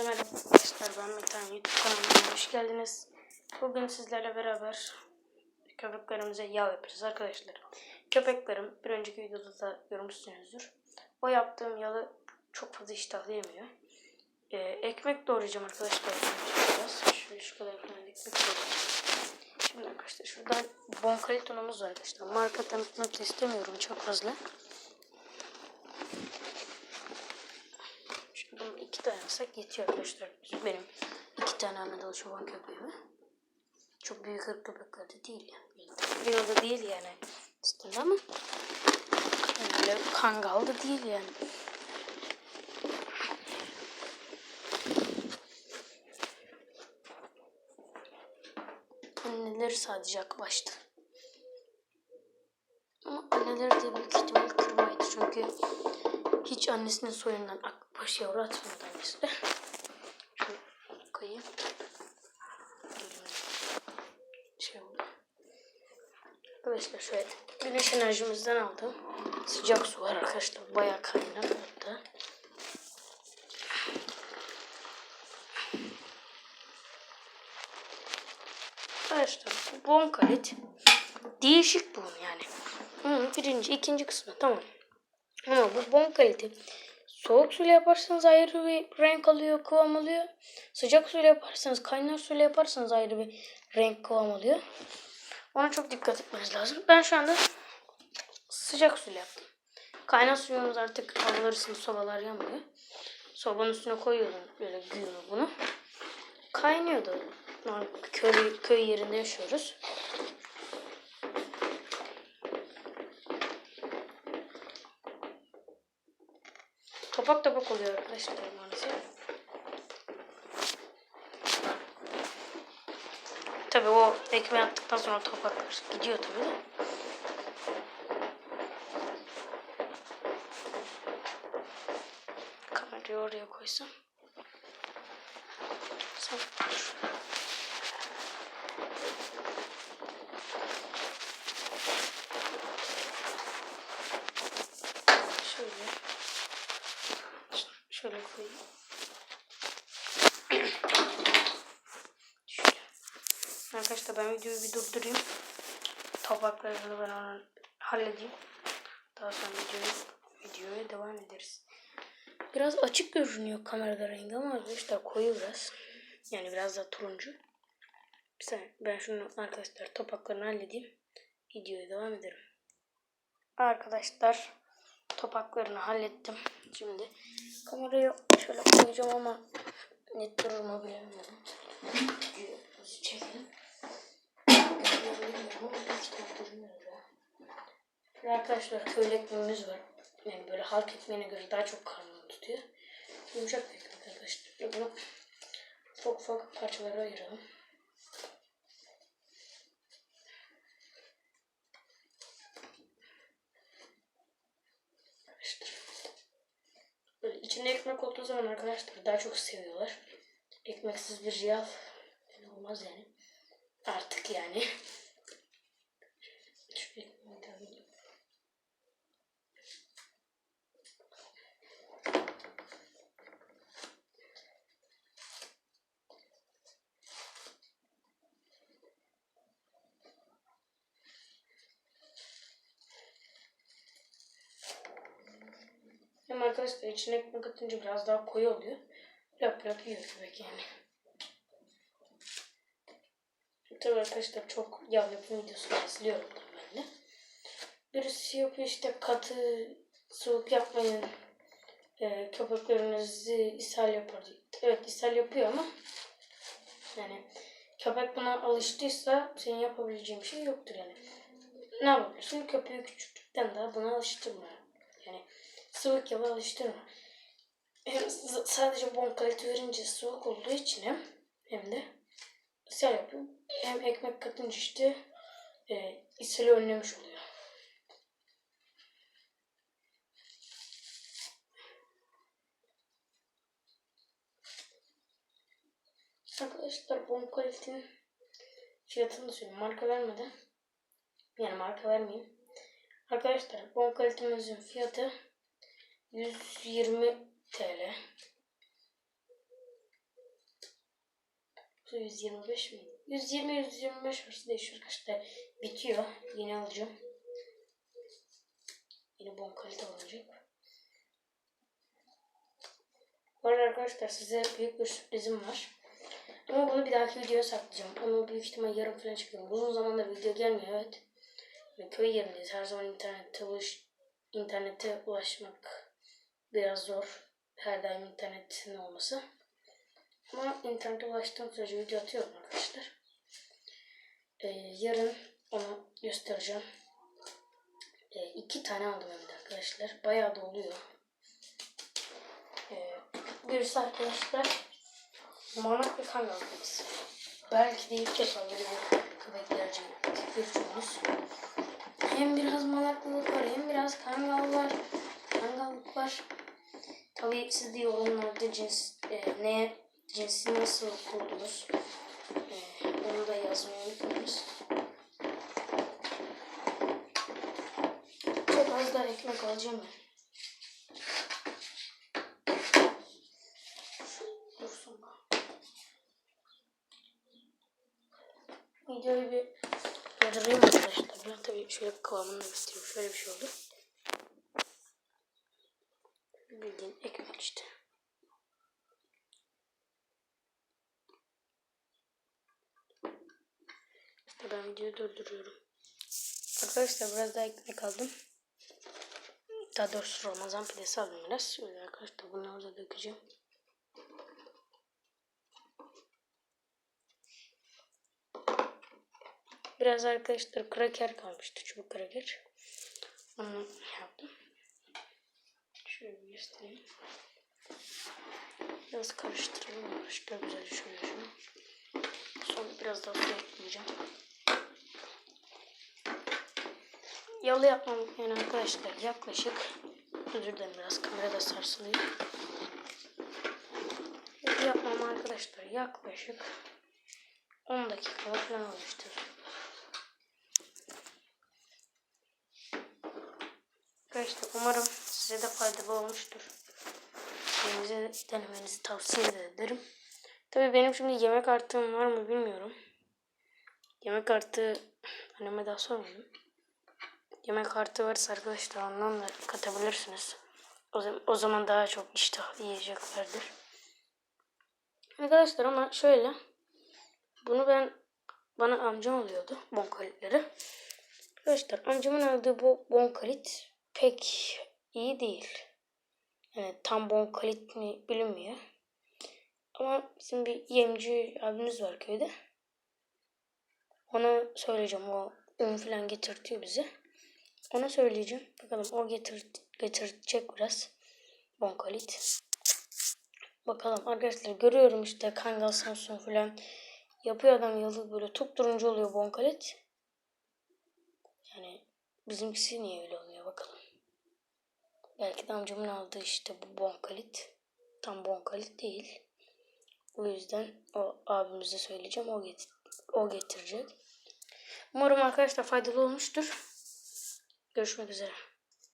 Hepinize merhaba arkadaşlar. Ben Metan YouTube kanalıma hoş geldiniz. Bugün sizlerle beraber köpeklerimize yağ yapacağız arkadaşlar. Köpeklerim bir önceki videoda da görmüşsünüzdür. O yaptığım yağı çok fazla iştahlı yemiyor. Ee, ekmek doğrayacağım arkadaşlar. Şöyle şu kadar ekmek doğrayacağım. Şimdi arkadaşlar şuradan bonkalitonumuz var arkadaşlar. Marka tanıtmak istemiyorum çok fazla. İki tane alsak yetiyor arkadaşlar. Benim iki tane Anadolu çoban köpeğime. Çok büyük ırk köpekler de değil yani. Bir da değil yani. Üstünde ama öyle kangal da değil yani. Anneleri sadece akbaştı. Ama anneleri de büyük ihtimal kırmaydı çünkü hiç annesinin soyundan akbaş yavru atmıyordu annesi de. Şöyle koyayım. Şey oldu. Arkadaşlar şöyle güneş enerjimizden aldım. Sıcak su var arkadaşlar. Bayağı kaynar hatta. Arkadaşlar bu bonkalit değişik bu yani. Hı, birinci, ikinci kısmı tamam. Ama bu bon kalite. Soğuk suyla yaparsanız ayrı bir renk alıyor, kıvam alıyor. Sıcak suyla yaparsanız, kaynar suyla yaparsanız ayrı bir renk kıvam alıyor. Ona çok dikkat etmeniz lazım. Ben şu anda sıcak suyla yaptım. Kaynar suyumuz artık havalar ısınıp sobalar yanmıyor. Sobanın üstüne koyuyordum böyle güğümü bunu. Kaynıyordu. Köy, köy yerinde yaşıyoruz. Topak topak oluyor arkadaşlar maalesef. Tabi o ekmeği attıktan sonra topaklar gidiyor tabi de. Kamerayı oraya koysam. Sen dur. Şöyle. Şöyle koyayım. Şöyle. Arkadaşlar ben videoyu bir durdurayım. Topraklarını ben halledeyim. Daha sonra videoyu, videoya devam ederiz. Biraz açık görünüyor kamerada rengi ama arkadaşlar koyu biraz. Yani biraz daha turuncu. Bir saniye ben şunu arkadaşlar topaklarını halledeyim. Videoya devam ederim. Arkadaşlar topaklarını hallettim. Şimdi kamerayı şöyle koyacağım ama net durur mu bilemiyorum. Bizi çekelim. Şöyle arkadaşlar köylü ekmeğimiz var. Yani böyle halk ekmeğine göre daha çok karnını tutuyor. Yumuşak bir ekmek arkadaşlar. Bunu ufak ufak parçalara ayıralım. Böyle ekmek olduğu zaman arkadaşlar daha çok seviyorlar. Ekmeksiz bir yani olmaz yani. Artık yani. Şu ekmeği de alayım. Hem arkadaşlar içine ekmek atınca biraz daha koyu oluyor. Lap lap yiyor köpek yani. Tabii arkadaşlar çok yağ yapım videosunu izliyorum da ben de. Birisi yapıyor işte katı soğuk yapmayın. E, köpeklerinizi ishal yapar. Evet ishal yapıyor ama yani köpek buna alıştıysa senin yapabileceğin bir şey yoktur yani. Ne yapabilirsin? Köpeği küçüklükten daha buna alıştırma. Yani sıvık yava alıştırma. Hem sadece bon kalite verince soğuk olduğu için hem, hem de ishal yapıyor. Hem ekmek katınca işte e, ishali önlemiş oluyor. Arkadaşlar bon kalitenin fiyatını da söyleyeyim. Marka vermeden yani marka vermeyeyim. Arkadaşlar bon kalitemizin fiyatı 120 TL. yoktu. 125 mi? 120-125 arası değişiyor arkadaşlar. Bitiyor. Yeni alacağım. Yeni bon kalite olacak. Bu arada arkadaşlar size büyük bir sürprizim var. Ama bunu bir dahaki videoya saklayacağım. Onu büyük ihtimal yarın falan çıkıyorum. Uzun zamandır video gelmiyor evet. Ve köy yerindeyiz. Her zaman internette ulaş, internete ulaşmak biraz zor. Her daim internetin olması. Ama internete ulaştığım sürece video atıyorum arkadaşlar. Ee, yarın onu göstereceğim. Ee, iki tane aldım hem de arkadaşlar. Bayağı da oluyor. Ee, birisi arkadaşlar Manak ve kan almalıyız. Belki de ilk defa böyle bir köpeklerce görüşürüz. Hem biraz malaklılık var hem biraz kangal var. Var. Tabii siz de yorumlarda cins, e, ne cinsi nasıl buldunuz? E, onu da yazmayı unutmayınız. Çok az daha ekmek alacağım ben. Videoyu bir durdurayım arkadaşlar. Ben tabii şöyle bir kıvamını göstereyim. Şöyle bir şey oldu. Bildiğin ekmek işte. Ben videoyu durduruyorum. Arkadaşlar biraz daha ekmek aldım. Daha doğrusu Ramazan pidesi aldım biraz. Şöyle arkadaşlar bunu orada dökeceğim. Biraz arkadaşlar kraker kalmıştı. Çubuk kraker. Onu yaptım. Şöyle göstereyim. Biraz karıştıralım arkadaşlar. Güzelce şöyle. Sonra biraz daha su ekleyeceğim. Yalı yapmam yani arkadaşlar yaklaşık özür dilerim biraz kamerada sarsılıyor. Yalı yapmam arkadaşlar yaklaşık 10 dakika falan olmuştur. Arkadaşlar umarım size de faydalı olmuştur. Denize denemenizi tavsiye de ederim. Tabii benim şimdi yemek artığım var mı bilmiyorum. Yemek artı anneme daha sormadım. Yemek artı varsa arkadaşlar ondan da katabilirsiniz. O o zaman daha çok iştahlı yiyeceklerdir. Arkadaşlar ama şöyle. Bunu ben bana amcam alıyordu bonkalitleri. Arkadaşlar amcamın aldığı bu bonkalit pek iyi değil. Yani tam bonkalit mi bilinmiyor. Ama bizim bir yemci abimiz var köyde. Ona söyleyeceğim. O un falan getirtiyor bize. Ona söyleyeceğim. Bakalım o getir, getirecek biraz. Bonkalit. Bakalım arkadaşlar görüyorum işte Kangal Samsun falan yapıyor adam yalı böyle turuncu oluyor bonkalit. Yani bizimkisi niye öyle olmuyor bakalım. Belki de amcamın aldığı işte bu bonkalit. Tam bonkalit değil. O yüzden o abimize söyleyeceğim. O, get o getirecek. Umarım arkadaşlar faydalı olmuştur. Görüşmek üzere.